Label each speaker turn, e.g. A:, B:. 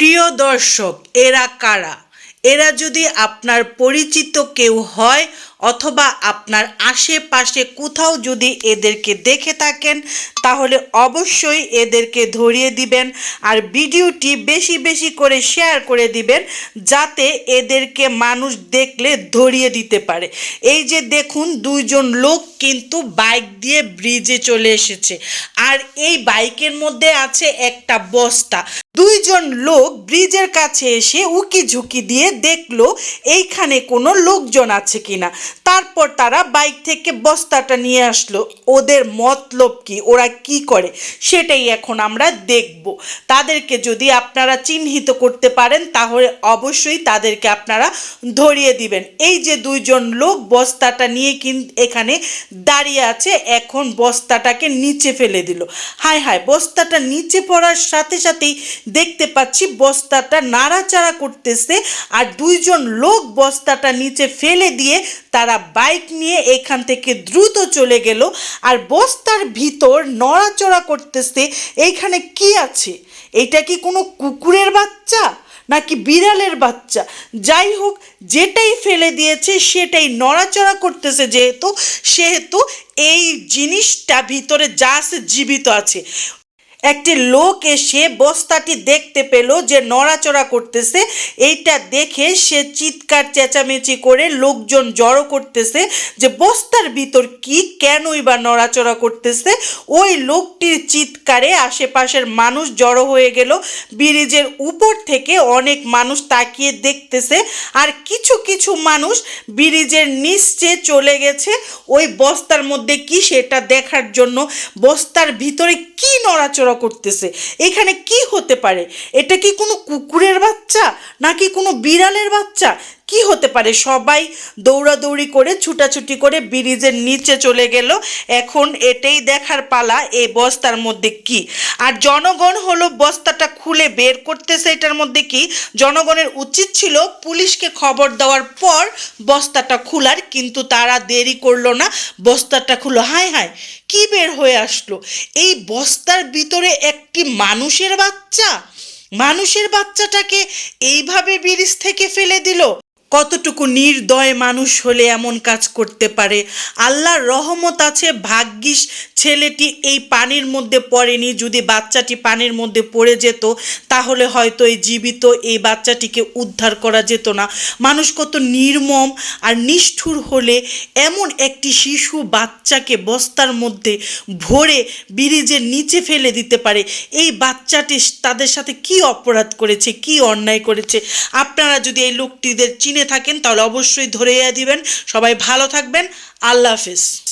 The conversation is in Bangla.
A: প্রিয় দর্শক এরা কারা? এরা যদি আপনার পরিচিত কেউ হয় অথবা আপনার আশেপাশে কোথাও যদি এদেরকে দেখে থাকেন, তাহলে অবশ্যই এদেরকে ধরিয়ে দিবেন আর ভিডিওটি বেশি বেশি করে শেয়ার করে দিবেন, যাতে এদেরকে মানুষ দেখলে ধরিয়ে দিতে পারে। এই যে দেখুন, দুইজন লোক কিন্তু বাইক দিয়ে ব্রিজে চলে এসেছে। আর এই বাইকের মধ্যে আছে একটা বস্তা। দুইজন লোক ব্রিজের কাছে এসে উকি ঝুঁকি দিয়ে দেখল, এইখানে কোনো লোকজন আছে কিনা। তারপর তারা বাইক থেকে বস্তাটা নিয়ে আসলো। ওদের মতলব কি? ওরা কি করে? সেটাই এখন আমরা দেখব। তাদেরকে যদি আপনারা চিহ্নিত করতে পারেন, তাহলে অবশ্যই তাদেরকে আপনারা ধরিয়ে দিবেন। এই যে দুইজন লোক বস্তাটা নিয়ে কিন, এখানে দাঁড়িয়ে আছে, এখন বস্তাটাকে নিচে ফেলে দিল। হায় হায়, বস্তাটা নিচে পড়ার সাথে সাথেই দেখতে পাচ্ছি বস্তাটা নাড়াচাড়া করতেছে আর দুইজন লোক বস্তাটা নিচে ফেলে দিয়ে তারা বাইক নিয়ে এখান থেকে দ্রুত চলে গেল আর বস্তার ভিতর নড়াচড়া করতেছে, এইখানে কি আছে? এটা কি কোনো কুকুরের বাচ্চা নাকি বিড়ালের বাচ্চা? যাই হোক, যেটাই ফেলে দিয়েছে, সেটাই নড়াচড়া করতেছে যেহেতু, সেহেতু এই জিনিসটা ভিতরে যা আছে জীবিত আছে। একটি লোক এসে বস্তাটি দেখতে পেল যে নড়াচড়া করতেছে। এইটা দেখে সে চিৎকার, চেঁচামেচি করে লোকজন জড়ো করতেছে যে বস্তার ভিতর কি, কেনই বা নড়াচড়া করতেছে। ওই লোকটির চিৎকারে আশেপাশের মানুষ জড়ো হয়ে গেল। ব্রিজের উপর থেকে অনেক মানুষ তাকিয়ে দেখতেছে আর কিছু কিছু মানুষ ব্রিজের নিচে চলে গেছে। ওই বস্তার মধ্যে কি সেটা দেখার জন্য, বস্তার ভিতরে কি নড়াচড়া করতেছে। এখানে কি হতে পারে? এটা কি কোনো কুকুরের বাচ্চা? নাকি কোনো বিড়ালের বাচ্চা? কি হতে পারে? সবাই দৌড়াদৌড়ি করে, ছুটাছুটি করে ব্রিজের নিচে চলে গেল। এখন এটাই দেখার পালা এই বস্তার মধ্যে কি? আর জনগণ হলো বস্তাটা খুলে বের করতেছে, এটার মধ্যে কি? জনগণের উচিত ছিল পুলিশকে খবর দেওয়ার পর বস্তাটা খোলার, কিন্তু তারা দেরি করল না। বস্তাটা খুলো হায় হায় কি বের হয়ে আসলো? এই বস্তার ভিতরে একটি মানুষের বাচ্চা? মানুষের বাচ্চাটাকে এইভাবে ব্রিজ থেকে ফেলে দিল? কতটুকু নির্দয় মানুষ হলে এমন কাজ করতে পারে? আল্লাহর রহমত আছে, ভাগ্যিস ছেলেটি এই পানির মধ্যে পড়েনি। যদি বাচ্চাটি পানির মধ্যে পড়ে যেত, তাহলে হয়তো এই জীবিত এই বাচ্চাটিকে উদ্ধার করা যেত না। মানুষ কত নির্মম আর নিষ্ঠুর হলে এমন একটি শিশু বাচ্চাকে বস্তার মধ্যে ভরে ব্রিজের নিচে ফেলে দিতে পারে। এই বাচ্চাটি তাদের সাথে কি অপরাধ করেছে, কি অন্যায় করেছে? আপনারা যদি এই লোকটিদের চিনে থাকেন তাহলে অবশ্যই ধরে দিবেন। সবাই ভালো থাকবেন। আল্লাহ হাফিজ।